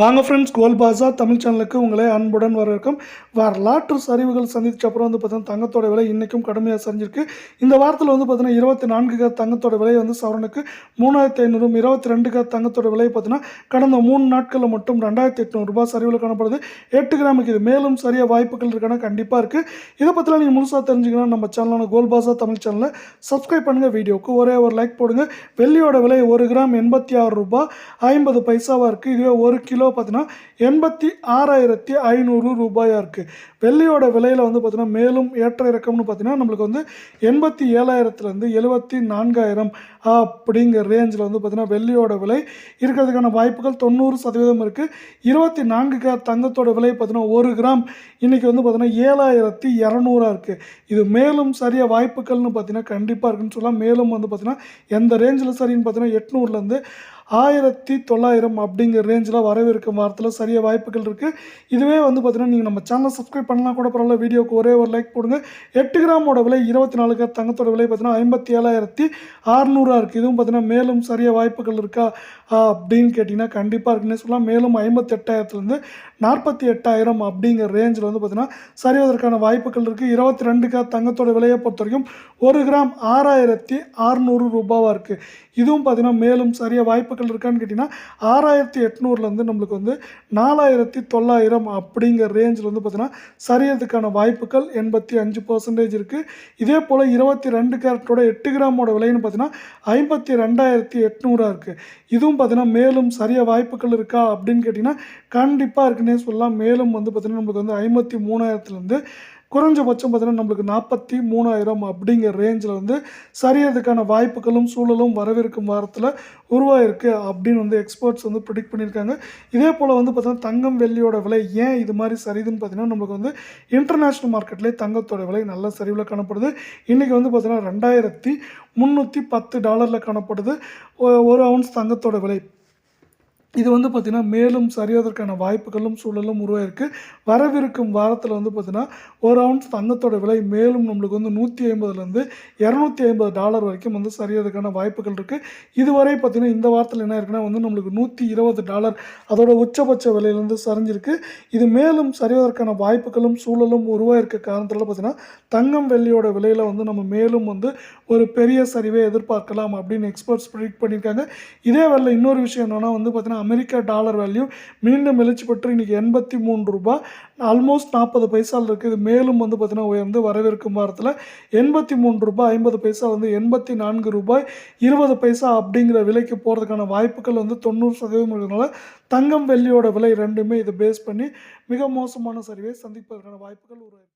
வாங்க ஃப்ரெண்ட்ஸ் கோல் பாசா தமிழ் சேனலுக்கு உங்களை அன்புடன் வரவேற்கும். வரலாற்று சரிவுகள் சந்தித்த அப்புறம் வந்து பார்த்தீங்கன்னா தங்கத்தோட விலை இன்றைக்கும் கடுமையாக சரிஞ்சிருக்கு. இந்த வாரத்தில் வந்து பார்த்தீங்கன்னா இருபத்தி நான்கு கார் தங்கத்தோட விலை வந்து சவரனுக்கு மூணாயிரத்தி ஐநூறும் இருபத்தி ரெண்டு கார் தங்கத்தோட விலை பார்த்தீங்கன்னா கடந்த மூணு நாட்களில் மட்டும் ரெண்டாயிரத்தி எட்நூறுபா சரிவில் காணப்படுது. எட்டு கிராமுக்கு இது மேலும் சரியாக வாய்ப்புகள் இருக்கான? கண்டிப்பாக இருக்குது இதை பற்றிலாம் நீங்கள் முழுசாக தெரிஞ்சுக்கணும் நம்ம சேனலான கோல் பாசா தமிழ் சேனலை சப்ஸ்கிரைப் பண்ணுங்கள் வீடியோக்கு ஒரே ஒரு லைக் போடுங்க. வெள்ளியோட விலை ஒரு கிராம் எண்பத்தி ஆறு ரூபாய் ஐம்பது பைசாவாக இருக்குது இதுவே ஒரு கிலோ பார்த்தீங்கன்னா எண்பத்தி ஆறாயிரத்தி ஐநூறு ரூபாயாக இருக்குது வெள்ளியோட விலையில் வந்து பார்த்தீங்கன்னா மேலும் ஏற்ற இறக்கம்னு பார்த்தீங்கன்னா நம்மளுக்கு வந்து எண்பத்தி ஏழாயிரத்துலேருந்து எழுபத்தி நான்காயிரம் அப்படிங்கிற ரேஞ்சில் வந்து பார்த்திங்கன்னா வெள்ளியோட விலை இருக்கிறதுக்கான வாய்ப்புகள் தொண்ணூறு சதவீதம் இருக்குது இருபத்தி நான்கு கிராம் தங்கத்தோட விலை பார்த்தீங்கன்னா ஒரு கிராம் இன்றைக்கி வந்து பார்த்திங்கன்னா ஏழாயிரத்தி இரநூறா இருக்குது இது மேலும் சரியாக வாய்ப்புகள்னு பார்த்தீங்கன்னா கண்டிப்பாக இருக்குன்னு சொல்லலாம். மேலும் வந்து பார்த்திங்கன்னா எந்த ரேஞ்சில் சரின்னு பார்த்தீங்கன்னா எட்நூறுலேருந்து ஆயிரத்தி தொள்ளாயிரம் அப்படிங்கிற ரேஞ்சில் வரவிருக்கும் வாரத்தில் சரியாக வாய்ப்புகள் இருக்குது இதுவே வந்து பார்த்திங்கன்னா நீங்கள் நம்ம சேனலை சப்ஸ்கிரைப் பண்ணலாம் கூட பரவாயில்ல. வீடியோக்கு ஒரே ஒரு லைக் போடுங்க. எட்டு கிராமோட விலை இருபத்தி நாலு கிராம். தங்கத்தோட விலை பார்த்திங்கன்னா ஐம்பத்தி ஏழாயிரத்தி அறநூறுவா இருக்குது இதுவும் பார்த்தீங்கன்னா மேலும் சரியாக வாய்ப்புகள் இருக்கா? அப்படின்னு கேட்டிங்கன்னா கண்டிப்பாக இருக்குன்னே சொல்லலாம். மேலும் ஐம்பத்தெட்டாயிரத்துலேருந்து நாற்பத்தி எட்டாயிரம் அப்படிங்கிற ரேஞ்சில் வந்து பார்த்திங்கன்னா சரிவதற்கான வாய்ப்புகள் இருக்குது இருபத்தி ரெண்டு கிராம் தங்கத்தோட விலையை பொறுத்த வரைக்கும் ஒரு கிராம் ஆறாயிரத்தி அறநூறு ரூபாவாக இருக்குது இதுவும் பார்த்திங்கன்னா மேலும் சரியாக வாய்ப்புகள் இருக்கான்னு கேட்டிங்கன்னா ஆறாயிரத்தி எட்நூறுலேருந்து நம்மளுக்கு வந்து நாலாயிரத்தி தொள்ளாயிரம் அப்படிங்கிற ரேஞ்சில் வந்து பார்த்தீங்கன்னா சரியறதுக்கான வாய்ப்புகள் எண்பத்தி அஞ்சு பர்சன்டேஜ் இருக்குது இதே போல் இருபத்தி ரெண்டு கேரட்டோட எட்டு கிராமோட விலைன்னு பார்த்தீங்கன்னா ஐம்பத்தி ரெண்டாயிரத்தி எட்நூறாக இருக்குது இதுவும் பார்த்தீங்கன்னா மேலும் சரியாக வாய்ப்புகள் இருக்கா அப்படின்னு கேட்டிங்கன்னா கண்டிப்பாக இருக்குன்னே சொல்லலாம். மேலும் வந்து பார்த்தீங்கன்னா நம்மளுக்கு வந்து ஐம்பத்தி மூணாயிரத்துலேருந்து குறைஞ்சபட்சம் பார்த்தீங்கன்னா நம்மளுக்கு நாற்பத்தி மூணாயிரம் அப்படிங்கிற ரேஞ்சில் வந்து சரியறதுக்கான வாய்ப்புகளும் சூழலும் வரவிருக்கும் வாரத்தில் உருவாயிருக்கு அப்படின்னு வந்து எக்ஸ்பர்ட்ஸ் வந்து ப்ரிடிக்ட் பண்ணியிருக்காங்க. இதே போல் வந்து பார்த்திங்கன்னா தங்கம் வெள்ளியோட விலை ஏன் இது மாதிரி சரிதுன்னு பார்த்தீங்கன்னா நம்மளுக்கு வந்து இன்டர்நேஷ்னல் மார்க்கெட்லேயே தங்கத்தோட விலை நல்ல சரிவில் காணப்படுது. இன்றைக்கி வந்து பார்த்திங்கன்னா ரெண்டாயிரத்தி முந்நூற்றி பத்து டாலரில் காணப்படுது. ஒரு அவுன்ஸ் தங்கத்தோட விலை. இது வந்து பார்த்திங்கன்னா மேலும் சரியாவதற்கான வாய்ப்புகளும் சூழலும் உருவாயிருக்கு. வரவிருக்கும் வாரத்தில் வந்து பார்த்திங்கன்னா ஒரு அவுன்ஸ் தங்கத்தோட விலை மேலும் நம்மளுக்கு வந்து நூற்றி ஐம்பதுலேருந்து இரநூத்தி ஐம்பது டாலர் வரைக்கும் வந்து சரியாவதற்கான வாய்ப்புகள் இருக்குது இதுவரை பார்த்திங்கன்னா இந்த வாரத்தில் என்ன இருக்குன்னா வந்து நம்மளுக்கு நூற்றி இருபது டாலர் அதோட உச்சபட்ச விலையிலேருந்து சரிஞ்சிருக்கு. இது மேலும் சரிவதற்கான வாய்ப்புகளும் சூழலும் உருவாயிருக்க காரணத்தில் பார்த்திங்கன்னா தங்கம் வெள்ளியோட விலையில் வந்து நம்ம மேலும் வந்து ஒரு பெரிய சரிவை எதிர்பார்க்கலாம் அப்படின்னு எக்ஸ்பர்ட்ஸ் ப்ரிடிக்ட் பண்ணியிருக்காங்க. இதே வேலை இன்னொரு விஷயம் என்னென்னா வந்து பார்த்திங்கன்னா அமெரிக்கா டாலர் வேல்யூ மீண்டும் எழுச்சி பெற்று இன்றைக்கி எண்பத்தி மூணு ரூபாய். ஆல்மோஸ்ட் நாற்பது பைசாவில் இருக்குது. இது மேலும் வந்து பார்த்திங்கன்னா உயர்ந்து வரவிருக்கும் வாரத்தில் எண்பத்தி மூணு ரூபாய் ஐம்பது பைசா வந்து எண்பத்தி நான்கு ரூபாய். இருபது பைசா அப்படிங்கிற விலைக்கு போகிறதுக்கான வாய்ப்புகள் வந்து தொண்ணூறு சதவீதம் இருக்கிறதுனால தங்கம் வெள்ளியோட விலை ரெண்டுமே இதை பேஸ் பண்ணி மிக மோசமான சரிவை சந்திப்பதற்கான வாய்ப்புகள் உருவாயிருக்கு.